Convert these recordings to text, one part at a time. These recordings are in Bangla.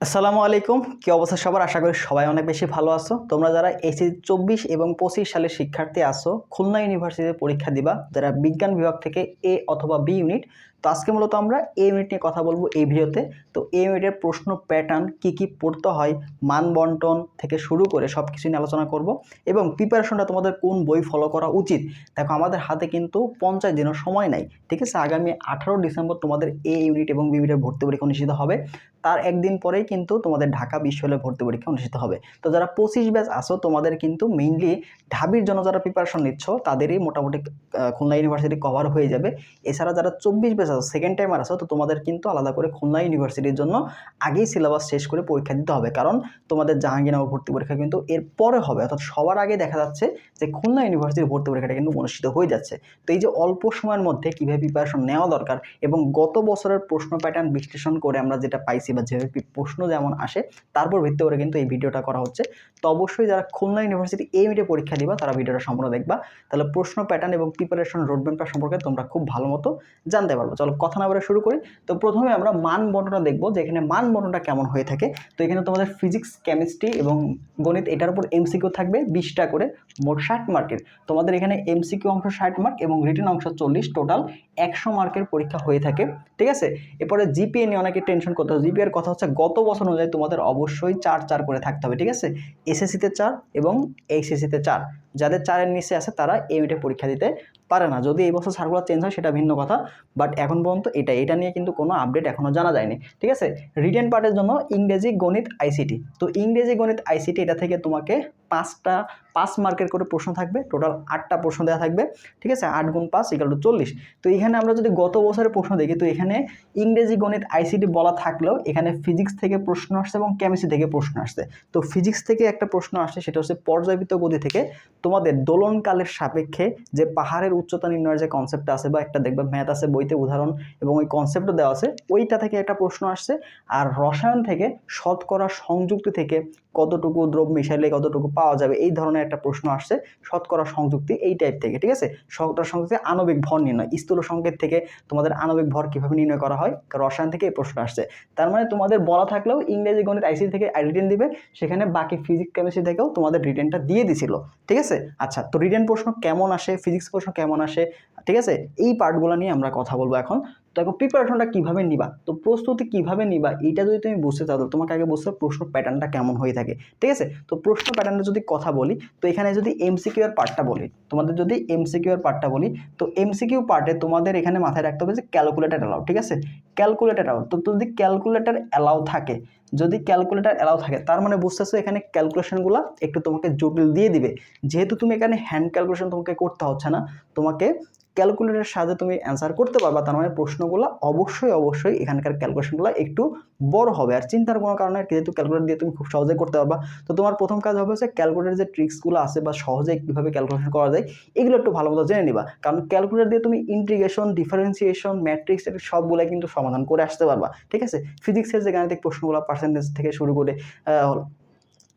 আসসালামু আলাইকুম। কি অবস্থা সবার? আশা করি সবাই অনেক বেশি ভালো আছো। তোমরা যারা এসি চব্বিশ এবং পঁচিশ সালের শিক্ষার্থী আসো খুলনা ইউনিভার্সিটিতে পরীক্ষা দিবা। যারা বিজ্ঞান বিভাগ থেকে এ অথবা বি ইউনিট তো আজকে মূলত আমরা এ ইউনিট নিয়ে কথা বলব এই ভিডিওতে। তো এ ইউনিটের প্রশ্ন প্যাটার্ন কি কি পড়তে হয়, মান বন্টন থেকে শুরু করে সব কিছু নিয়ে আলোচনা করব এবং প্রিপারেশনটা তোমাদের কোন বই ফলো করা উচিত, দেখো আমাদের হাতে কিন্তু পঞ্চাশ দিনের সময় নাই, ঠিক আছে? আগামী আঠারো ডিসেম্বর তোমাদের এ ইউনিট এবং বি ভর্তি পরীক্ষা অনুষ্ঠিত হবে। তার একদিন পরেই কিন্তু তোমাদের ঢাকা বিশ্ববিদ্যালয়ে ভর্তি পরীক্ষা অনুষ্ঠিত হবে। তো যারা পঁচিশ ব্যাচ আসো তোমাদের কিন্তু মেইনলি ঢাবির জন্য যারা প্রিপারেশন নিচ্ছ, তাদেরই মোটামুটি খুলনা ইউনিভার্সিটি কভার হয়ে যাবে। এছাড়া যারা চব্বিশ ব্যাচ আসো সেকেন্ড টাইমার আসো তো তোমাদের কিন্তু আলাদা করে খুলনা ইউনিভার্সিটির জন্য আগেই সিলেবাস শেষ করে পরীক্ষা দিতে হবে। কারণ তোমাদের জাহাঙ্গীরনগর ভর্তি পরীক্ষা কিন্তু এর পরে হবে, অর্থাৎ সবার আগে দেখা যাচ্ছে যে খুলনা ইউনিভার্সিটির ভর্তি পরীক্ষাটা কিন্তু অনুষ্ঠিত হয়ে যাচ্ছে। তো এই যে অল্প সময়ের মধ্যে কীভাবে প্রিপারেশন নেওয়া দরকার এবং গত বছরের প্রশ্ন প্যাটার্ন বিশ্লেষণ করে আমরা যেটা পাইছি বা যেভাবে প্রশ্ন যেমন আসে, তারপর ভিত্তি করে কিন্তু এই ভিডিওটা করা হচ্ছে। তো অবশ্যই যারা খুলনা ইউনিভার্সিটি এই মিটে পরীক্ষা দিবা, তারা ভিডিওটা সম্পূর্ণ দেখবা। তাহলে প্রশ্ন প্যাটার্ন এবং প্রিপারেশন রোডম্যাপটা সম্পর্কে তোমরা খুব ভালো মতো জানতে পারব। চলো কথা না বলে শুরু করি। তো প্রথমে আমরা মান বন্টনটা দেখব যে এখানে মান বন্টনটা কেমন হয়ে থাকে। তো এখানে তোমাদের ফিজিক্স কেমিস্ট্রি এবং গণিত এটার উপর এমসিকিউ থাকবে বিশটা করে, মোট ষাট মার্কের। তোমাদের এখানে এমসিকিউ অংশ ষাট মার্ক এবং রিটেন অংশ চল্লিশ টোটাল একশো মার্কের পরীক্ষা হয়ে থাকে। ঠিক আছে? এরপরে জিপিএ নিয়ে অনেকে টেনশন করতে হবে। জিপিএর কথা হচ্ছে গত বছর অনুযায়ী তোমাদের অবশ্যই চার চার করে থাকতে হবে। ঠিক আছে? এসএসসিতে চার এবং এইচএসসিতে চার। যাদের চারের নিচে আছে তারা এমিটে পরীক্ষা দিতে পারে না। যদি এই বছর সার্কুলার চেঞ্জ হয়, সেটা ভিন্ন কথা। বাট এখন পর্যন্ত এটা এটা নিয়ে কিন্তু কোনো আপডেট এখনও জানা যায়নি। ঠিক আছে? রিটেন পার্টের জন্য ইংরেজি গণিত আইসিটি তো ইংরেজি গণিত আইসিটি এটা থেকে তোমাকে পাঁচটা, পাঁচ মার্কের করে প্রশ্ন থাকবে টোটাল আটটা প্রশ্ন দেওয়া থাকবে, ঠিক আছে? আট গুণ পাঁচ ইকাল টু চল্লিশ। তো এখানে আমরা যদি গত বছরের প্রশ্ন দেখি, তো এখানে ইংরেজি, গণিত আইসিটি বলা থাকলেও এখানে ফিজিক্স থেকে প্রশ্ন আসছে এবং কেমিস্ট্রি থেকে প্রশ্ন আসছে। তো ফিজিক্স থেকে একটা প্রশ্ন আসছে, সেটা হচ্ছে পর্যায়বৃত্ত গতি থেকে তোমাদের দোলনকালের সাপেক্ষে যে পাহাড়ের উচ্চতা নির্ণয়ের যে কনসেপ্টটা আছে বা একটা দেখবে ম্যাথ আছে, বইতে উদাহরণ এবং ওই কনসেপ্টও দেওয়া আছে, ওইটা থেকে একটা প্রশ্ন আসছে। আর রসায়ন থেকে শতকরা সংযুক্তি থেকে কতটুকু দ্রব্য মিশাইলে কতটুকু পাওয়া যাবে, এই ধরনের একটা প্রশ্ন আসছে, শতকরা সংযুক্তি এই টাইপ থেকে, ঠিক আছে? শতকরা সংযুক্তি আণবিক ভর নির্ণয়, স্থূল সংকেত থেকে তোমাদের আণবিক ভর কীভাবে নির্ণয় করা হয়? রসায়ন থেকে এই প্রশ্ন আসছে। তার মানে তোমাদের বলা থাকলেও ইংরেজি গণিত আইসি থেকে রিটেন দিবে, সেখানে বাকি ফিজিক্স কেমিস্ট্রি থেকেও তোমাদের রিটেনটা দিয়ে দিছিল, ঠিক আছে? আচ্ছা তো রিটেন প্রশ্ন কেমন আসে? ফিজিক্স প্রশ্ন কেমন আসে? ঠিক আছে? এই পার্টগুলো নিয়ে আমরা কথা বলব এখন। দেখো প্রিপারেশনটা কীভাবে নিবা? তো প্রস্তুতি কীভাবে নিবা? এইটা যদি তুমি বুঝতে চাও তোমাকে আগে বুঝতে প্রশ্ন প্যাটার্নটা কেমন হয়ে থাকে। ঠিক আছে? তো প্রশ্ন প্যাটার্নটা যদি কথা বলি, তো এখানে যদি এমসিকিউ এর পার্টটা বলি, তোমাদের যদি এমসিকিউ এর পার্টটা বলি, তো এমসিকিউ পার্টে তোমাদের এখানে মাথায় রাখতে হবে যে ক্যালকুলেটার অ্যালাউ ঠিক আছে? ক্যালকুলেটার অ্যালাউ তো যদি ক্যালকুলেটার অ্যালাউ থাকে যদি ক্যালকুলেটার অ্যালাউ থাকে, তার মানে বুঝতেছো এখানে ক্যালকুলেশনগুলো একটু তোমাকে জটিল দিয়ে দিবে। যেহেতু তুমি এখানে হ্যান্ড ক্যালকুলেশন তোমাকে করতে হচ্ছে না, তোমাকে ক্যালকুলেটারের সাহায্যে তুমি অ্যান্সার করতে পারবা, তার মানে প্রশ্নগুলো অবশ্যই অবশ্যই এখানকার ক্যালকুলেশনগুলো একটু বড় হবে। আর চিন্তার কোনো কারণে যেহেতু ক্যালকুলেটার দিয়ে তুমি খুব সহজে করতে পারবা। তো তোমার প্রথম কাজ হবে হচ্ছে ক্যালকুলেটার যে ট্রিক্সগুলো আছে বা সহজে কীভাবে ক্যালকুলেশন করা যায়, এগুলো একটু ভালো মতো জেনে নিবা। কারণ ক্যালকুলেটার দিয়ে তুমি ইন্টিগ্রেশন ডিফারেন্সিয়েশন ম্যাট্রিক্স সবগুলো কিন্তু সমাধান করে আসতে পারবা। ঠিক আছে? ফিজিক্সের যে গাণিতিক প্রশ্নগুলো পার্সেন্টেজ থেকে শুরু করে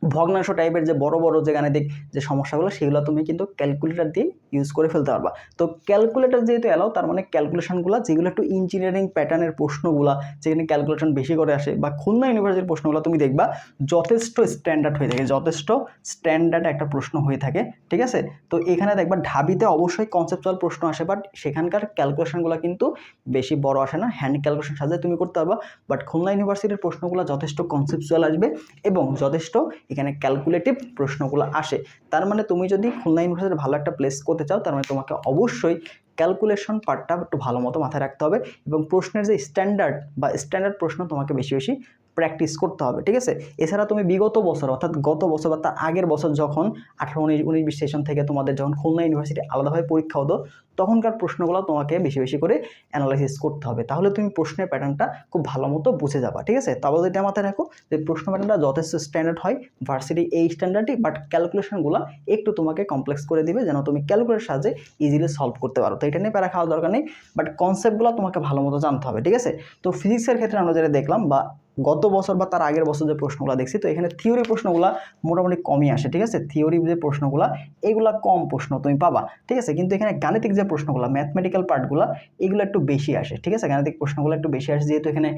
ভগ্নাংশ টাইপের যে বড় বড় যে গাণিতিক যে সমস্যাগুলো, সেগুলো তুমি কিন্তু ক্যালকুলেটার দিয়ে ইউজ করে ফেলতে পারবা। তো ক্যালকুলেটার যেহেতু এলাও তার মানে ক্যালকুলেশনগুলো যেগুলো একটু ইঞ্জিনিয়ারিং প্যাটার্নের প্রশ্নগুলো, যেখানে ক্যালকুলেশন বেশি করে আসে, বা খুলনা ইউনিভার্সিটির প্রশ্নগুলো তুমি দেখবা, যথেষ্ট স্ট্যান্ডার্ড হয়ে থাকে, যথেষ্ট স্ট্যান্ডার্ড একটা প্রশ্ন হয়ে থাকে, ঠিক আছে? তো এখানে দেখবা, ঢাবিতে অবশ্যই কনসেপচুয়াল প্রশ্ন আসে বাট সেখানকার ক্যালকুলেশনগুলো কিন্তু বেশি বড় আসে না। হ্যান্ড ক্যালকুলেশন সাথে তুমি করতে পারবা বাট খুলনা ইউনিভার্সিটির প্রশ্নগুলো যথেষ্ট কনসেপচুয়াল আসবে এবং যথেষ্ট এখানে ক্যালকুলেটিভ প্রশ্নগুলো আসে। তার মানে তুমি যদি খুলনা ইউনিভার্সিটির ভালো একটা প্লেস করতে চাও, তার মানে তোমাকে অবশ্যই ক্যালকুলেশন পার্টটা একটু ভালো মতো মাথায় রাখতে হবে এবং প্রশ্নের যে স্ট্যান্ডার্ড বা স্ট্যান্ডার্ড প্রশ্ন তোমাকে বেশি বেশি প্র্যাকটিস করতে হবে, ঠিক আছে? এছাড়া তুমি বিগত বছর, অর্থাৎ গত বছর বা তার আগের বছর যখন আঠারো, উনিশ উনিশ বিশ সেশন থেকে তোমাদের যখন খুলনা ইউনিভার্সিটি আলাদাভাবে পরীক্ষা হতো, তখনকার প্রশ্নগুলো তোমাকে বেশি বেশি করে অ্যানালাইসিস করতে হবে। তাহলে তুমি প্রশ্নের প্যাটার্নটা খুব ভালো মতো বুঝে যাবা, ঠিক আছে? তারপর এটা মাথায় রাখো যে প্রশ্ন প্যাটার্নটা যথেষ্ট স্ট্যান্ডার্ড হয় ভার্সিটি এই স্ট্যান্ডার্ডই বাট ক্যালকুলেশনগুলো একটু তোমাকে কমপ্লেক্স করে দিবে, যেন তুমি ক্যালকুলেটার সাহায্যে ইজিলি সলভ করতে পারো। তো এটা নিয়ে প্যারা খাওয়ার দরকার নেই বাট কনসেপ্টগুলো তোমাকে ভালো মতো জানতে হবে, ঠিক আছে? তো ফিজিক্সের ক্ষেত্রে আমরা যেটা দেখলাম বা গত বছর বা তার আগের বছর যে প্রশ্নগুলো দেখছি, তো এখানে থিওরি প্রশ্নগুলো মোটামুটি কমই আসে, ঠিক আছে? থিওরি যে প্রশ্নগুলো, এগুলা কম প্রশ্ন তুমি পাবা, ঠিক আছে? কিন্তু এখানে গাণিতিক যে প্রশ্নগুলো ম্যাথমেটিক্যাল পার্টগুলো এগুলো একটু বেশি আসে, ঠিক আছে? গাণিতিক প্রশ্নগুলো একটু বেশি আসে, যেহেতু এখানে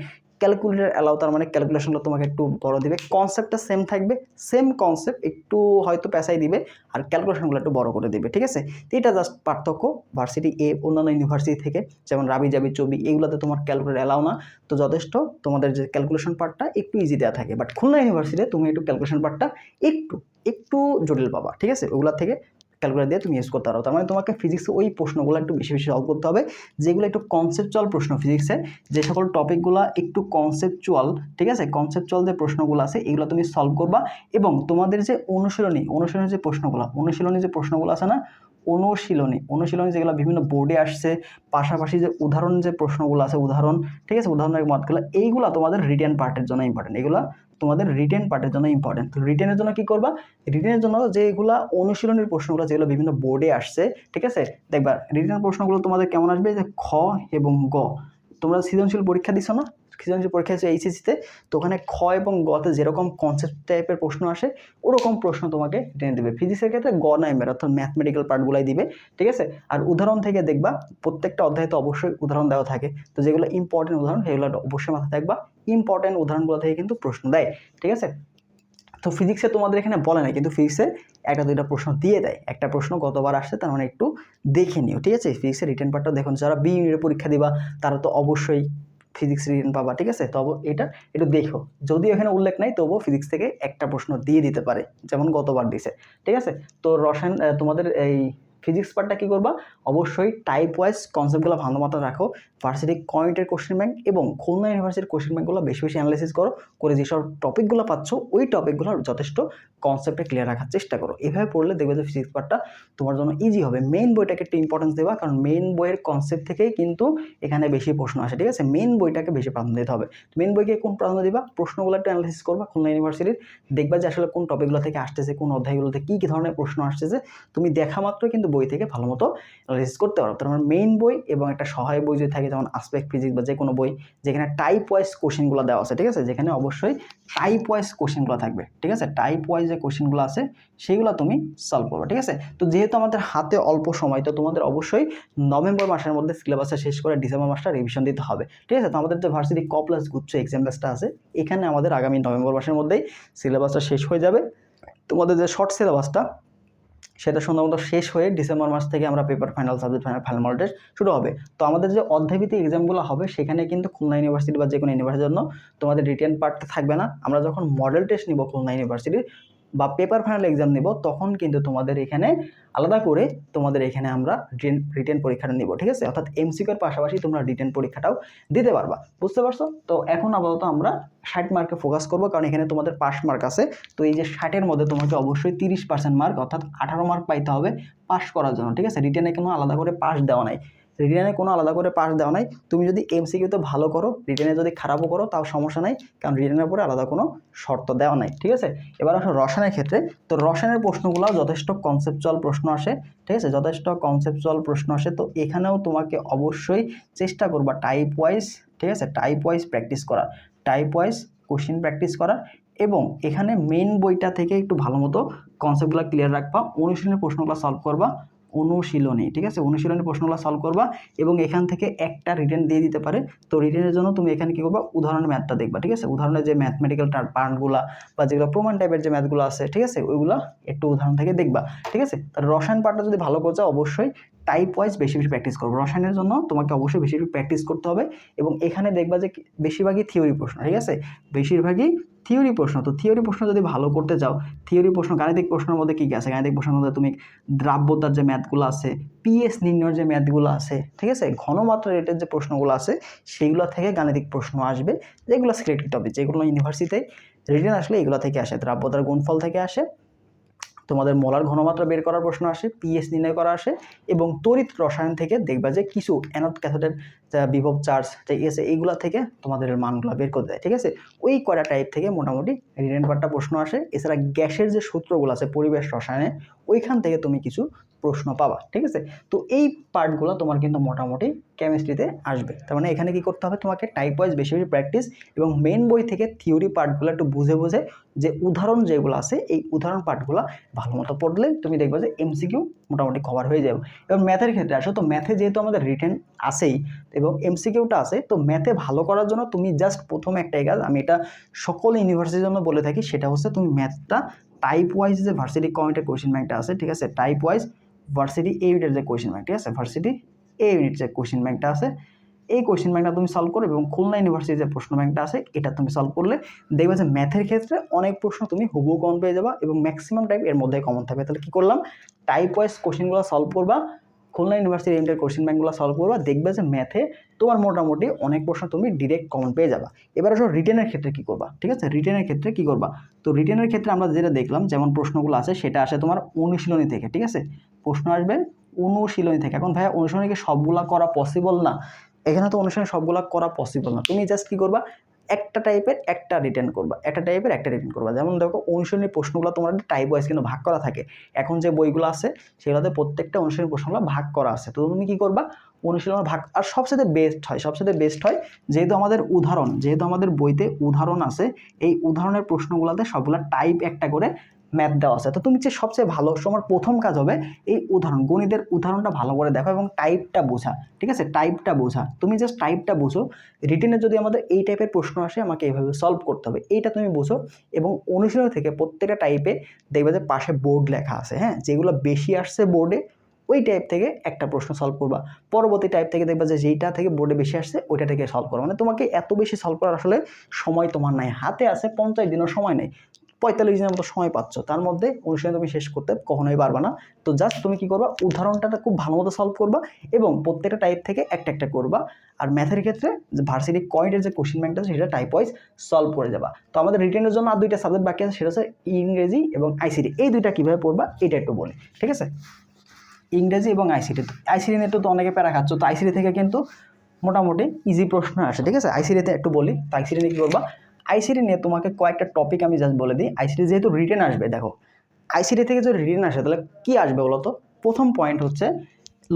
ক্যালকুলেটার অ্যালাউ তার মানে ক্যালকুলেশনগুলো তোমাকে একটু বড় দিবে। কনসেপ্টটা সেম থাকবে সেম কনসেপ্ট একটু হয়তো পেশাই দিবে, আর ক্যালকুলেশনগুলো একটু বড় করে দিবে, ঠিক আছে? তো এটা জাস্ট পার্থক্য ভার্সিটি এ অন্যান্য ইউনিভার্সিটি থেকে, যেমন রাবি জাবি চবি, এগুলোতে তোমার ক্যালকুলেটার অ্যালাউ না। তো যথেষ্ট, তোমাদের যে ক্যালকুলেশন পার্টটা একটু ইজি দেওয়া থাকে। বাট খুলনা ইউনিভার্সিটিতে তুমি একটু ক্যালকুলেশন পার্টটা একটু একটু জটিল পাবা, ঠিক আছে? ওগুলা থেকে ক্যালকুলেটার দিয়ে তুমি ইউজ করতে পারো। তার মানে তোমাকে ফিজিক্সে ওই প্রশ্নগুলো একটু বেশি বেশি সলভ করতে হবে, যেগুলো একটু কনসেপচুয়াল প্রশ্ন ফিজিক্সের যে সকল টপিকগুলো একটু কনসেপচুয়াল ঠিক আছে? কনসেপচুয়াল যে প্রশ্নগুলো আছে, এগুলো তুমি সলভ করবা এবং তোমাদের যে অনুশীলনী অনুশীলনী যে প্রশ্নগুলো, অনুশীলনী যে প্রশ্নগুলো আছে না, অনুশীলনী অনুশীলনী যেগুলো বিভিন্ন বোর্ডে আসছে, পাশাপাশি যে উদাহরণ যে প্রশ্নগুলো আছে, উদাহরণ, ঠিক আছে? উদাহরণের মতগুলো এইগুলো তোমাদের রিটেন পার্টের জন্য ইম্পর্টেন্ট এগুলো তোমাদের রিটেন পার্টের জন্য ইম্পর্টেন্ট তো রিটেনের জন্য কি করবা? রিটেনের জন্য যেগুলা অনুশীলনের প্রশ্নগুলো যেগুলো বিভিন্ন বোর্ডে আসছে, ঠিক আছে? দেখবা রিটেন প্রশ্নগুলো তোমাদের কেমন আসবে? যে খ এবং গ। তোমরা সৃজনশীল পরীক্ষা দিছো না? সৃজনশীল পরীক্ষা আছে এইচএসিতে তো? ওখানে খ এবং গতে যেরকম কনসেপ্ট টাইপের প্রশ্ন আসে, ওরকম প্রশ্ন তোমাকে টেনে দেবে। ফিজিক্সের ক্ষেত্রে গ নাইমের অর্থাৎ ম্যাথমেটিক্যাল পার্টগুলাই দিবে, ঠিক আছে? আর উদাহরণ থেকে দেখবা, প্রত্যেকটা অধ্যায়ে তো অবশ্যই উদাহরণ দেওয়া থাকে। তো যেগুলো ইম্পর্টেন্ট উদাহরণ, সেগুলো অবশ্যই মাথায় থাকবা। ইম্পর্টেন্ট উদাহরণগুলো থেকে কিন্তু প্রশ্ন দেয়, ঠিক আছে? তো ফিজিক্সে তোমাদের এখানে বলে না কিন্তু ফিজিক্সে একটা দুইটা প্রশ্ন দিয়ে দেয়। একটা প্রশ্ন গতবার আসছে, তার মানে একটু দেখে নিও, ঠিক আছে? ফিজিক্সের রিটার্ন পার্টটা দেখুন, যারা বি ইউনিটের পরীক্ষা দিবা, তারা তো অবশ্যই ফিজিক্স রিটার্ন পাবা, ঠিক আছে? তবে এটা একটু দেখো। যদিও এখানে উল্লেখ নাই, তবুও ফিজিক্স থেকে একটা প্রশ্ন দিয়ে দিতে পারে, যেমন গতবার দিছে, ঠিক আছে? তো রসায়ন তোমাদের এই ফিজিক্স পার্টটা কী করবা? অবশ্যই টাইপ ওয়াইজ কনসেপ্টগুলো ভালো মতো রাখো ভার্সিটি কয়েন্টের কোশ্চেন ব্যাংক এবং খুলনা ইউনিভার্সিটির কোশ্চেন ব্যাংকগুলো বেশি বেশি অ্যানালাইসিস করো, করে যেসব টপিকগুলো পাচ্ছ, ওই টপিকগুলো যথেষ্ট কনসেপ্টে ক্লিয়ার রাখার চেষ্টা করো। এভাবে পড়লে দেখবে যে ফিজিক্স পার্টটা তোমার জন্য ইজি হবে। মেন বইটাকে একটু ইম্পর্টেন্স দেওয়া কারণ মেন বইয়ের কনসেপ্ট থেকেই কিন্তু এখানে বেশি প্রশ্ন আসে, ঠিক আছে? মেন বইটাকে বেশি প্রাধান্য দিতে হবে। মেন বইকে কোন প্রাধান্য দিবা? প্রশ্নগুলো একটু অ্যানালাইসিস করবা, খুলনা ইউনিভার্সিটির দেখবা যে আসলে কোন টপিকগুলো থেকে আসতেছে, কোন অধ্যায়গুলোতে কী কী ধরনের প্রশ্ন আসতেছে। তুমি দেখা মাত্রই কিন্তু বই থেকে ভালো মতো অ্যানালাইসিস করতে পারো তার মানে মেইন বই এবং একটা সহায় বই যদি থাকে যেমন আসপেক্ট ফিজিক্স বা যে কোনো বই, যেখানে টাইপ ওয়াইজ কোশ্চেনগুলো দেওয়া আছে, ঠিক আছে? যেখানে অবশ্যই টাইপ ওয়াইজ কোশ্চেনগুলো থাকবে, ঠিক আছে? টাইপ ওয়াইজ যে কোশ্চেনগুলো আছে সেইগুলো তুমি সলভ করবে, ঠিক আছে? তো যেহেতু আমাদের হাতে অল্প সময়, তো তোমাদের অবশ্যই নভেম্বর মাসের মধ্যে সিলেবাসটা শেষ করে ডিসেম্বর মাসটা রিভিশন দিতে হবে, ঠিক আছে? তো আমাদের যে ভার্সিটি ক প্লাস গুচ্ছ এক্সাম আছে, এখানে আমাদের আগামী নভেম্বর মাসের মধ্যেই সিলেবাসটা শেষ হয়ে যাবে। তোমাদের যে শর্ট সিলেবাসটা সেটা সম্ভবত শেষ হয়ে ডিসেম্বর মাস থেকে আমরা paper final subject final final model test শুরু হবে। তো আমাদের যে অধ্যায়ভিত্তিক এক্সামগুলো হবে, সেখানে কিন্তু খুলনা ইউনিভার্সিটি বা যে কোনো ইউনিভার্সিটির জন্য তোমাদের রিটেন পার্টটা থাকবে না। আমরা যখন মডেল টেস্ট নিব খুলনা ইউনিভার্সিটির বা পেপার ফাইনাল এক্সাম নিব, তখন কিন্তু তোমাদের এখানে আলাদা করে তোমাদের এখানে আমরা রিটেন পরীক্ষাটা নিব, ঠিক আছে? অর্থাৎ এমসিকিউর পাশাপাশি তোমরা রিটেন পরীক্ষাটাও দিতে পারবা, বুঝতে পারছ? তো এখন আপাতত আমরা ষাট মার্কে ফোকাস করব, কারণ এখানে তোমাদের পাস মার্ক আছে। তো এই যে ষাটের মধ্যে তোমাকে অবশ্যই তিরিশ পার্সেন্ট মার্ক অর্থাৎ আঠারো মার্ক পাইতে হবে পাস করার জন্য, ঠিক আছে? রিটেনে কোনো আলাদা করে পাস দেওয়া নাই। রিটেনে কোনো আলাদা করে পাস দেওয়া নাই। তুমি যদি এমসিকিউতে ভালো করো, রিটেনে যদি খারাপও করো, তাও সমস্যা নাই, কারণ রিটেনের উপরে আলাদা কোনো শর্ত দেওয়া নাই, ঠিক আছে? এবার আসো রসায়নের ক্ষেত্রে। তো রসায়নের প্রশ্নগুলো যথেষ্ট কনসেপচুয়াল প্রশ্ন আসে, ঠিক আছে? যথেষ্ট কনসেপচুয়াল প্রশ্ন আসে। তো এখানেও তোমাকে অবশ্যই চেষ্টা করবা টাইপ ওয়াইজ ঠিক আছে? টাইপ ওয়াইজ প্র্যাকটিস করা টাইপ ওয়াইজ কোশ্চিন প্র্যাকটিস করা এবং এখানে মেন বইটা থেকে একটু ভালো মতো কনসেপ্টগুলো ক্লিয়ার রাখবা, অনুশীলনের প্রশ্নগুলো সলভ করবা। অনুশীলনী, ঠিক আছে? অনুশীলনী প্রশ্নগুলো সলভ করবা এবং এখান থেকে একটা রিটার্ন দিয়ে দিতে পারে। তো রিটার্নের জন্য তুমি এখানে কী করবা? উদাহরণের ম্যাথটা দেখবা, ঠিক আছে? উদাহরণের যে ম্যাথমেটিক্যাল পার্টগুলো বা যেগুলো প্রমাণ টাইপের যে ম্যাথগুলো আছে, ঠিক আছে? ওইগুলো একটু উদাহরণ থেকে দেখবা, ঠিক আছে? তার রসায়ন পার্টটা যদি ভালো করছ অবশ্যই টাইপ ওয়াইজ বেশি বেশি প্র্যাকটিস করব। রসায়নের জন্য তোমাকে অবশ্যই বেশি বেশি প্র্যাকটিস করতে হবে এবং এখানে দেখবা যে বেশিরভাগই থিওরি প্রশ্ন, ঠিক আছে? বেশিরভাগই থিওরি প্রশ্ন। তো থিওরি প্রশ্ন যদি ভালো করতে চাও থিওরি প্রশ্ন গাণিতিক প্রশ্নের মধ্যে কী কী আছে? গাণিতিক প্রশ্নের মধ্যে তুমি দ্রাব্যতার যে ম্যাথগুলো আছে পিএস নির্ণয়ের যে ম্যাথগুলো আছে, ঠিক আছে? ঘনমাত্রা রেটের যে প্রশ্নগুলো আছে সেইগুলো থেকে গাণিতিক প্রশ্ন আসবে, যেগুলো সিলেক্টেড টপিক যেগুলো ইউনিভার্সিটিতে রিটেন আসলে এগুলো থেকে আসে, দ্রাব্যতার গুণফল থেকে আসে। তোমাদের মলার ঘনমাত্রা বের করার প্রশ্ন আসে পিএস নির্ণয় করা আসে এবং তড়িৎ রসায়ন থেকে দেখবা যে কিছু অ্যানোড ক্যাথোডের বিভব চার্জ যে এসে এইগুলা থেকে তোমাদের মানগুলো বের করে দেয়, ঠিক আছে? ওই কয়টা টাইপ থেকে মোটামুটি রিডেন্ট প্রশ্ন আসে। এছাড়া গ্যাসের যে সূত্রগুলো আছে পরিবেশ রসায়নে, ওইখান থেকে তুমি কিছু প্রশ্ন পাবা, ঠিক আছে? তো এই পার্টগুলো তোমার কিন্তু মোটামুটি কেমিস্ট্রিতে আসবে। তার মানে এখানে কি করতে হবে? তোমাকে টাইপ ওয়াইজ বেশি বেশি প্র্যাকটিস এবং মেন বই থেকে থিওরি পার্টগুলো একটু বুঝে বুঝে যে উদাহরণ যেগুলো আছে, এই উদাহরণ পার্টগুলো ভালো মতো পড়লে তুমি দেখবে যে এমসিকিউ মোটামুটি কভার হয়ে যাবে। এবং ম্যাথের ক্ষেত্রে আসো, তো ম্যাথে যেহেতু আমাদের রিটেন আসেই এবং এমসিকিউটা আছে, তো ম্যাথে ভালো করার জন্য তুমি জাস্ট প্রথমে একটাই কাজ, আমি এটা সকল ইউনিভার্সিটির জন্য বলে থাকি, সেটা হচ্ছে তুমি ম্যাথটা টাইপ ওয়াইজ যে ভার্সিটি কমিটের কোয়েশ্চেন ব্যাংকটা আছে, ঠিক আছে? টাইপ ওয়াইজ ভার্সিটি এ ইউনিটের যে কোয়েশ্চেন ব্যাংক ঠিক আছে ভার্সিটি এ ইউনিট যে কোয়েশ্চেন ব্যাংকটা আছে, এই কোয়েশ্চেন ব্যাংকটা তুমি সলভ করো এবং খুলনা ইউনিভার্সিটির যে প্রশ্ন ব্যাংকটা আছে, এটা তুমি সলভ করলে দেখবে যে ম্যাথের ক্ষেত্রে অনেক প্রশ্ন তুমি হুবহু কমন পেয়ে যাবা এবং ম্যাক্সিমাম টাইপের মধ্যে কমন থাকবে। তাহলে কী করলাম? টাইপ ওয়াইজ কোশ্চেনগুলো সলভ করবা। খুলনা ইউনিভার্সিটি ইন্টার কোশ্চেন ব্যাঙ্কগুলো সলভ করবা, দেখবে যে ম্যাথে তোমার মোটামুটি অনেক প্রশ্ন তুমি ডিরেক্ট কমন পেয়ে যাবা। এবার আসলে রিটেনের ক্ষেত্রে কী করবা? ঠিক আছে? রিটেনের ক্ষেত্রে কী করবা? তো রিটেনের ক্ষেত্রে আমরা যেটা দেখলাম, যেমন প্রশ্নগুলো আছে, সেটা আসে তোমার অনুশীলনী থেকে, ঠিক আছে? প্রশ্ন আসবে অনুশীলনী থেকে। এখন ভাইয়া, অনুশীলনী কি সবগুলা করা পসিবল না? এখানে তো অনুশীলনী সবগুলা করা পসিবল না। তুমি জাস্ট কী করবা? একটা টাইপের একটা রিটার্ন করবা। একটা টাইপের একটা রিটার্ন করবা। যেমন দেখো অনুশীলনের প্রশ্নগুলো তোমার টাইপ ওয়াইজ কিন্তু ভাগ করা থাকে। এখন যে বইগুলো আছে, সেগুলোতে প্রত্যেকটা অনুশীলনের প্রশ্নগুলো ভাগ করা আছে। তো তুমি কী করবা? অনুশীলন ভাগ, আর সবচেয়ে বেস্ট হয়, সবচেয়ে বেস্ট হয় যেহেতু আমাদের উদাহরণ, যেহেতু আমাদের বইতে উদাহরণ আছে, এই উদাহরণের প্রশ্নগুলোতে সবগুলো টাইপ একটা করে ম্যাথ দেওয়া আছে। তো তুমি যে সবচেয়ে ভালো তোমার প্রথম কাজ হবে এই উদাহরণ, গণিতের উদাহরণটা ভালো করে দেখো এবং টাইপটা বোঝা, ঠিক আছে? টাইপটা বোঝা। তুমি জাস্ট টাইপটা বোঝো রিটেনে যদি আমাদের এই টাইপের প্রশ্ন আসে, আমাকে এইভাবে সলভ করতে হবে। এইটা তুমি বোঝো এবং অনুশীলন থেকে প্রত্যেকটা টাইপে দেখবে যে পাশে বোর্ড লেখা আছে হ্যাঁ? যেগুলো বেশি আসছে বোর্ডে ওই টাইপ থেকে একটা প্রশ্ন সলভ করবা। পরবর্তী টাইপ থেকে দেখবা যে যেইটা থেকে বোর্ডে বেশি আসছে, ওইটা থেকে সলভ করো মানে তোমাকে এত বেশি সলভ করার আসলে সময় তোমার নাই। হাতে আছে পঞ্চাশ দিনের সময় নেই। পঁয়তাল্লিশ দিনের মতো সময় পাচ্ছ। তার মধ্যে অনুশীলন তুমি শেষ করতে কখনোই পারবা না। তো জাস্ট তুমি কি করবা? উদাহরণটা খুব ভালো মতো সলভ করবা এবং প্রত্যেকটা টাইপ থেকে একটা একটা করবা। আর ম্যাথের ক্ষেত্রে যে ভার্সিটি কয়েন্টের যে কোশ্চেন ব্যাংকটা সেটা টাইপ ওয়াইজ সলভ করে যাবা তো আমাদের রিটেনের জন্য আর দুইটা সাবজেক্ট বাকি আছে, সেটা হচ্ছে ইংরেজি এবং আইসিটি এই দুইটা কীভাবে পড়বা, এটা একটু বলি, ঠিক আছে? ইংরেজি এবং আইসিটি আইসিটি নিয়ে তো অনেকে প্যারা খাচ্ছ, তো আইসিটি থেকে কিন্তু মোটামুটি ইজি প্রশ্ন আসে, ঠিক আছে? আইসিটিতে একটু বলি, তো আইসিটি নিয়ে কী করবা? আইসিটি নিয়ে তোমাকে কয়েকটা টপিক আমি জাস্ট বলে দিই। আইসিডি যেহেতু রিটেন আসবে, দেখো। আইসিডি থেকে যদি রিটেন আসে, তাহলে কী আসবে বলতো প্রথম পয়েন্ট হচ্ছে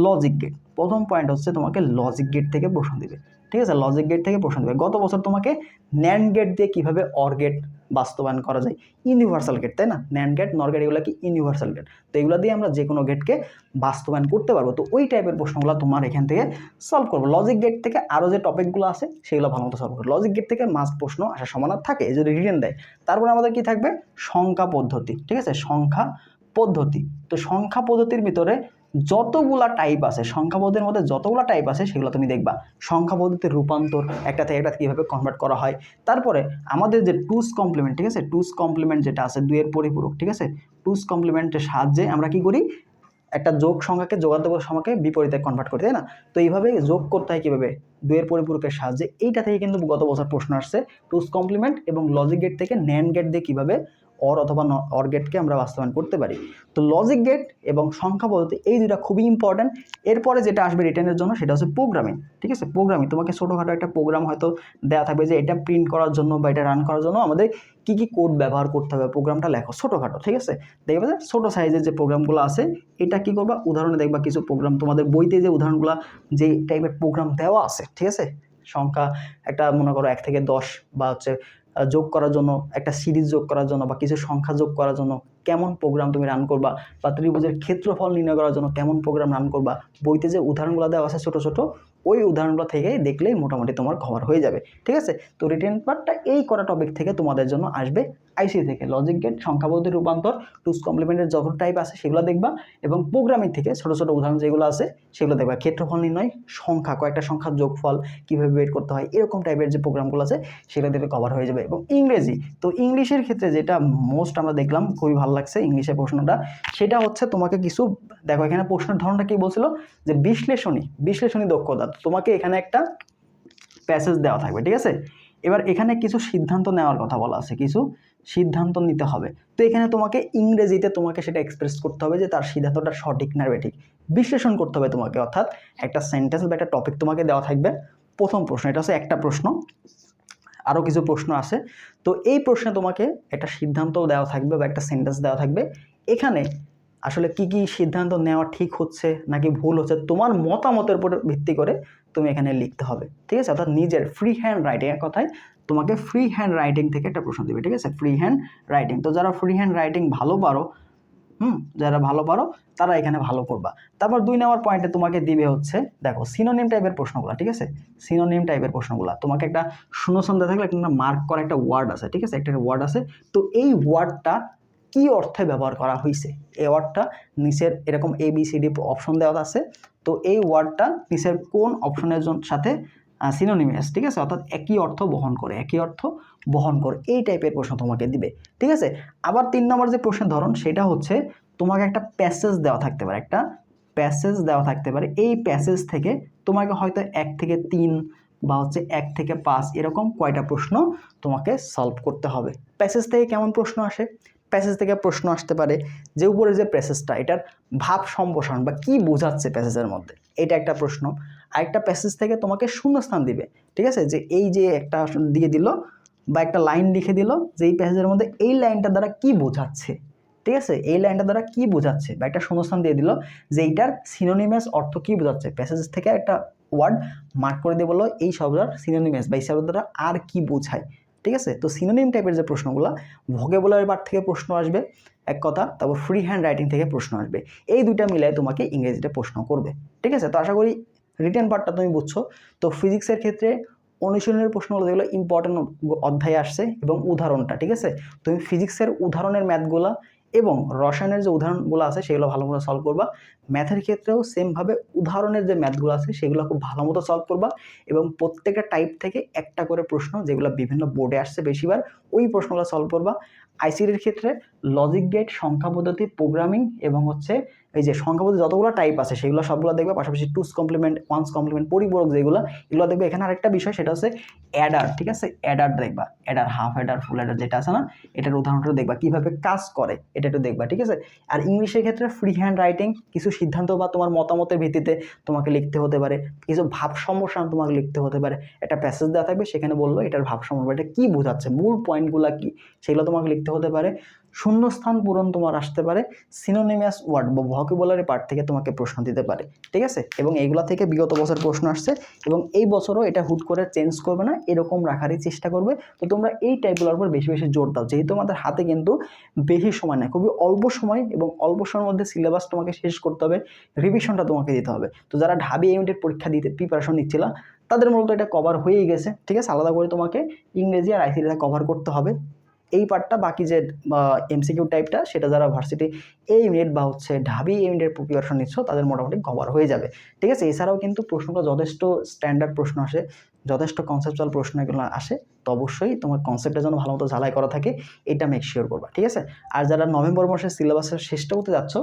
লজিক গেট প্রথম পয়েন্ট হচ্ছে তোমাকে লজিক গেট থেকে প্রশ্ন দেবে। ঠিক আছে? লজিক গেট থেকে প্রশ্ন দেবে। গত বছর তোমাকে ন্যান্ড গেট দিয়ে কীভাবে অর গেট বাস্তবায়ন করা যায়। ইউনিভার্সাল গেট তাই না? ন্যান গেট নর গেট এগুলো কি ইউনিভার্সাল গেট তো এগুলো দিয়ে আমরা যে কোনো গেটকে বাস্তবায়ন করতে পারব। তো ওই টাইপের প্রশ্নগুলো তোমার এখান থেকে সলভ করব। লজিক গেট থেকে আরও যে টপিকগুলো আছে, সেগুলো ভালো মতো সলভ করব। লজিক গেট থেকে মাস্ট প্রশ্ন আসার সম্ভাবনা থাকে যদি রিটেন দেয়। তারপর আমাদের কি থাকবে? সংখ্যা পদ্ধতি, ঠিক আছে? সংখ্যা পদ্ধতি। তো সংখ্যা পদ্ধতির ভিতরে যতগুলা টাইপ আছে সংখ্যা পদ্ধতির মধ্যে যতগুলা টাইপ আছে, সেগুলো তুমি দেখবা। সংখ্যা পদ্ধতির রূপান্তর, একটা থেকে একটা কীভাবে কনভার্ট করা হয়। তারপরে আমাদের যে টুস কমপ্লিমেন্ট ঠিক আছে? টুস কমপ্লিমেন্ট যেটা আছে দুয়ের পরিপূরক, ঠিক আছে? টুস কমপ্লিমেন্টের সাহায্যে আমরা কি করি? একটা যোগ সংখ্যাকে যোগান্তক সংখ্যাকে বিপরীতে কনভার্ট করি, তাই না? তো এইভাবে যোগ করতে হয় কীভাবে? দুয়ের পরিপূরকের সাহায্যে। এইটা থেকে কিন্তু গত বছর প্রশ্ন আসছে টুস কমপ্লিমেন্ট এবং লজিক গেট থেকে ন্যান গেট দিয়ে কীভাবে অর অথবা অর গেটকে আমরা বাস্তবায়ন করতে পারি। তো লজিক গেট এবং সংখ্যা পদ্ধতি এই দুটা খুবই ইম্পর্ট্যান্ট এরপরে যেটা আসবে রিটার্নের জন্য সেটা হচ্ছে প্রোগ্রামিং ঠিক আছে? প্রোগ্রামিং তোমাকে ছোটোখাটো একটা প্রোগ্রাম হয়তো দেওয়া থাকবে যে এটা প্রিন্ট করার জন্য বা এটা রান করার জন্য আমাদের কী কী কোড ব্যবহার করতে হবে প্রোগ্রামটা লেখো ছোটোখাটো, ঠিক আছে? দেখবে যে ছোটো সাইজের যে প্রোগ্রামগুলো আছে, এটা কী করবা? উদাহরণে দেখবা কিছু প্রোগ্রাম তোমাদের বইতে যে উদাহরণগুলো, যে টাইপের প্রোগ্রাম দেওয়া আছে, ঠিক আছে? সংখ্যা একটা মনে করো এক থেকে দশ বা হচ্ছে যোগ করার জন্য, একটা সিরিজ যোগ করার জন্য বা কিছু সংখ্যা যোগ করার জন্য কেমন প্রোগ্রাম তুমি রান করবা বা ত্রিভুজের ক্ষেত্রফল নির্ণয় করার জন্য কেমন প্রোগ্রাম রান করবা, বইতে যে উদাহরণগুলো দেওয়া আছে ছোটো ছোটো, ওই উদাহরণগুলো থেকে দেখলেই মোটামুটি তোমার খবর হয়ে যাবে। ঠিক আছে? তো রিটেন পার্টটা এই করা টপিক থেকে তোমাদের জন্য আসবে। আইসি থেকে। লজিক গেট সংখ্যাবদ্ধ রূপান্তর টুস কমপ্লিমেন্টের যত টাইপ আছে সেগুলো দেখবা এবং প্রোগ্রামিং থেকে ছোটো ছোটো উদাহরণ যেগুলো আছে সেগুলো দেখবা। ক্ষেত্রফল নির্ণয়, সংখ্যা, কয়েকটা সংখ্যার যোগফল কীভাবে বের করতে হয়, এরকম টাইপের যে প্রোগ্রামগুলো আছে সেগুলো দেখে কভার হয়ে যাবে। এবং ইংরেজি, তো ইংলিশের ক্ষেত্রে যেটা মোস্ট আমরা দেখলাম, খুবই ভালো লাগছে ইংলিশের প্রশ্নটা, সেটা হচ্ছে তোমাকে কিছু, দেখো এখানে প্রশ্নের ধরনটা কী বলছিল? যে বিশ্লেষণী বিশ্লেষণী দক্ষতা। তোমাকে এখানে একটা প্যাসেজ দেওয়া থাকবে, ঠিক আছে? এবার এখানে কিছু সিদ্ধান্ত নেওয়ার কথা বলা আছে, কিছু সিদ্ধান্ত নিতে হবে। তো এখানে তোমাকে ইংরেজিতে তোমাকে সেটা এক্সপ্রেস করতে হবে যে তার সিদ্ধান্তটা সঠিক না বেঠিক। বিশ্লেষণ করতে হবে তোমাকে, অর্থাৎ একটা সেন্টেন্স বা একটা টপিক তোমাকে দেওয়া থাকবে। প্রথম প্রশ্ন, এটা হচ্ছে একটা প্রশ্ন। আরও কিছু প্রশ্ন আছে। তো এই প্রশ্নে তোমাকে একটা সিদ্ধান্ত দেওয়া থাকবে বা একটা সেন্টেন্স দেওয়া থাকবে। এখানে আসলে কি কি সিদ্ধান্ত নেওয়া ঠিক হচ্ছে নাকি ভুল হচ্ছে, তোমার মতামতের উপর ভিত্তি করে তুমি এখানে লিখতে হবে, ঠিক আছে? অর্থাৎ নিজের ফ্রি হ্যান্ড রাইটিংয়ের কথায় তোমাকে ফ্রি হ্যান্ড রাইটিং থেকে একটা প্রশ্ন দেবে, ঠিক আছে? ফ্রি হ্যান্ড রাইটিং তো যারা ফ্রি হ্যান্ড রাইটিং ভালো পারো, হুম, যারা ভালো পারো, তারা এখানে ভালো করবা। তারপর দুই নম্বর পয়েন্টে তোমাকে দিবে হচ্ছে, দেখো সিনোনিম টাইপের প্রশ্নগুলো, ঠিক আছে? সিনোনিম টাইপের প্রশ্নগুলো, তোমাকে একটা শূন্যস্থান দেওয়া থাকলে একটা মার্ক করা একটা ওয়ার্ড আছে, ঠিক আছে? একটা ওয়ার্ড আছে, তো এই ওয়ার্ডটা কি অর্থে ব্যবহার করা হয়েছে এই ওয়ার্ডটা নিচের এরকম A B C D option দেওয়া আছে। তো এই ওয়ার্ডটা নিচের কোন অপশনের সাথে সিনোনিমিয়াস ঠিক আছে? অর্থাৎ একই অর্থ বহন করে, একই অর্থ বহন করে। এই টাইপের প্রশ্ন তোমাকে দিবে, ঠিক আছে? আবার তিন নম্বর যে প্রশ্নের ধরন, সেটা হচ্ছে তোমাকে একটা প্যাসেজ দেওয়া থাকতে পারে, একটা প্যাসেজ দেওয়া থাকতে পারে। এই প্যাসেজ থেকে তোমাকে হয়তো এক থেকে তিন বা হচ্ছে এক থেকে পাঁচ এরকম কয়টা প্রশ্ন তোমাকে সলভ করতে হবে। প্যাসেজ থেকে কেমন প্রশ্ন আসে? প্যাসেজ থেকে প্রশ্ন আসতে পারে যে উপরে যে প্যাসেজটা, এটার ভাব সম্প্রসারণ বা কি বোঝাচ্ছে প্যাসেজের মধ্যে? এটা একটা প্রশ্ন। আরেকটা প্যাসেজ থেকে তোমাকে শূন্যস্থান দিবে, ঠিক আছে? যে এই যে একটা দিয়ে দিল বা একটা লাইন লিখে দিল যে এই প্যাসেজের মধ্যে এই লাইনটা দ্বারা কি বোঝাচ্ছে, ঠিক আছে? এই লাইনটা দ্বারা কি বোঝাচ্ছে বা একটা শূন্যস্থান দিয়ে দিল যে এইটার সিনোনিমাস অর্থ কি বোঝাচ্ছে? প্যাসেজ থেকে একটা ওয়ার্ড মার্ক করে দিয়ে বলল এই শব্দটার সিনোনিমাস বা এই শব্দ দ্বারা আর কি বোঝায়? ঠিক আছে? তো সিনোনিম টাইপের যে প্রশ্নগুলো ভোকেবুলারি পার্ট থেকে প্রশ্ন আসবে, এক কথা, তারপর ফ্রি হ্যান্ড রাইটিং থেকে প্রশ্ন আসবে। এই দুইটা মিলাই তোমাকে ইংরেজিতে প্রশ্ন করবে। ঠিক আছে? তো আশা করি রিটার্ন পার্টটা তুমি বুঝছ। তো ফিজিক্সের ক্ষেত্রে অনুশীলনের প্রশ্নগুলো যেগুলো ইম্পর্টেন্ট অধ্যায়ে আসছে এবং উদাহরণটা, ঠিক আছে? তুমি ফিজিক্সের উদাহরণের ম্যাথগুলো এবং রসায়নের যে উদাহরণগুলো আছে, সেগুলো ভালো মতো সলভ করবা। ম্যাথের ক্ষেত্রেও সেমভাবে উদাহরণের যে ম্যাথগুলো আছে, সেগুলো খুব ভালো মতো সলভ করবা এবং প্রত্যেকটা টাইপ থেকে একটা করে প্রশ্ন যেগুলো বিভিন্ন বোর্ডে আসছে বেশিবার, ওই প্রশ্নগুলো সলভ করবা। আইসিডির ক্ষেত্রে লজিক গেট সংখ্যা পদ্ধতি প্রোগ্রামিং এবং হচ্ছে এই যে সংখ্যা যতগুলো টাইপ আছে, সেগুলো সবগুলো দেখবে, পাশাপাশি টুস কমপ্লিমেন্ট ওয়ান্স কমপ্লিমেন্ট পরিপূরক যেগুলো, এগুলো দেখবে এখানে আরেকটা বিষয়, সেটা হচ্ছে অ্যাডার ঠিক আছে? অ্যাডার দেখবা adder half adder full adder যেটা আছে না, এটার উদাহরণটা দেখবা, কীভাবে কাজ করে, এটা একটু দেখবা, ঠিক আছে? আর ইংলিশের ক্ষেত্রে ফ্রি হ্যান্ড রাইটিং কিছু সিদ্ধান্ত বা তোমার মতামতের ভিত্তিতে তোমাকে লিখতে হতে পারে, কিছু ভাব সম্প্রসারণ তোমাকে লিখতে হতে পারে, একটা প্যাসেজ দেওয়া থাকবে, সেখানে বলল এটার ভাব সম্প্রসারণ এটা কী বোঝাচ্ছে, মূল পয়েন্টগুলো কী, সেগুলো তোমাকে লিখতে হতে পারে। শূন্যস্থান পূরণ তোমার আসতে পারে সিনোনিমাস ওয়ার্ড বা ভকেবুলারি পার্ট থেকে তোমাকে প্রশ্ন দিতে পারে, ঠিক আছে? এবং এইগুলা থেকে বিগত বছর প্রশ্ন আসছে এবং এই বছরও এটা হুট করে চেঞ্জ করবে না, এরকম রাখারই চেষ্টা করবে। তো তোমরা এই টাইপগুলোর উপর বেশি বেশি জোর দাও, যেহেতু আমাদের হাতে কিন্তু বেশি সময় নেই, খুবই অল্প সময় এবং অল্প সময়ের মধ্যে সিলেবাস তোমাকে শেষ করতে হবে রিভিশনটা তোমাকে দিতে হবে। তো যারা ঢাবি ইউনিটের পরীক্ষা দিতে প্রিপারেশন নিচ্ছিল, তাদের মূলত এটা কভার হয়েই গেছে, ঠিক আছে? আলাদা করে তোমাকে ইংরেজি আর আইসিটিটা কভার করতে হবে। এই পার্টটা বাকি যে এমসিকিউ টাইপটা সেটা যারা ভার্সিটি এই ইউনিট বা হচ্ছে ঢাবি ইউনিটের প্রিপারেশন নিচ্ছ, তাদের মোটামুটি কভার হয়ে যাবে। ঠিক আছে? এছাড়াও কিন্তু প্রশ্নটা যথেষ্ট স্ট্যান্ডার্ড প্রশ্ন আসে, যথেষ্ট কনসেপচুয়াল প্রশ্ন এগুলো আসে, তো অবশ্যই তোমার কনসেপ্টের জন্য ভালো মতো ঝালাই করা থাকে, এটা মেক শিওর করবা। ঠিক আছে? আর যারা নভেম্বর মাসের সিলেবাসের শেষটা হতে যাচ্ছ,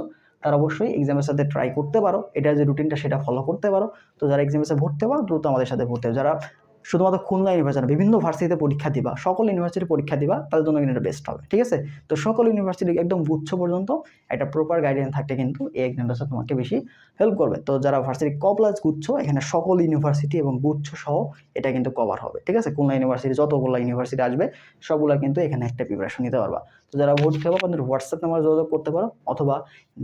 তারা অবশ্যই এক্সামের সাথে ট্রাই করতে পারো, এটার যে রুটিনটা সেটা ফলো করতে পারো। তো যারা এক্সামের সাথে ভর্তি পারো দ্রুত আমাদের সাথে ভর্তি যারা শুধুমাত্র খুলনা ইউনিভার্সিটি বিভিন্ন ভার্সিটিতে পরীক্ষা দিবা, সকল ইউনিভার্সিটি পরীক্ষা দিবা, তাদের জন্য কিন্তু এটা বেস্ট হবে, ঠিক আছে? তো সকল ইউনিভার্সিটি একদম গুচ্ছ পর্যন্ত একটা প্রপার গাইডলাইন থাকতে কিন্তু এই এক্সামটা তোমাকে বেশি হেল্প করবে। তো যারা ভার্সিটি ক প্লাস গুচ্ছ, এখানে সকল ইউনিভার্সিটি এবং গুচ্ছ সহ এটা কিন্তু কভার হবে, ঠিক আছে? খুলনা ইউনিভার্সিটি যতগুলো ইউনিভার্সিটি আসবে, সবগুলো কিন্তু এখানে একটা প্রিপারেশন নিতে পারবা। যারা ভর্তি হবে আপনাদের হোয়াটসঅ্যাপ নাম্বার যোগাযোগ করতে পারো অথবা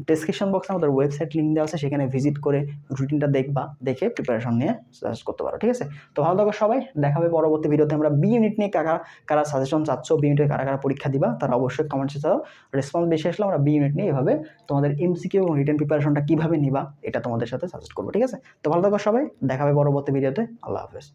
ডিসক্রিপশন বক্সে আমাদের ওয়েবসাইট লিঙ্ক দেওয়া আছে, সেখানে ভিজিট করে রুটিনটা দেখবা, দেখে প্রিপারেশন নিয়ে সাজেস্ট করতে পারো, ঠিক আছে? তো ভালো থাকো সবাই দেখাবে পরবর্তী ভিডিওতে। আমরা বি ইউনিট নিয়ে কারা কারা সাজেশন চাচ্ছ বি ইউনিটে কারা কারা পরীক্ষা দিবা, তারা অবশ্যই কমেন্টসে চাও রেসপন্স বেশি আসলে আমরা বি ইউনিট নিয়ে এভাবে তোমাদের এমসিকিউ এবং রিটেন প্রিপারেশনটা কীভাবে নিবা, এটা তোমাদের সাথে সাজেস্ট করব, ঠিক আছে? তো ভালো থাকো সবাই দেখাবে পরবর্তী ভিডিওতে, আল্লাহ হাফেজ।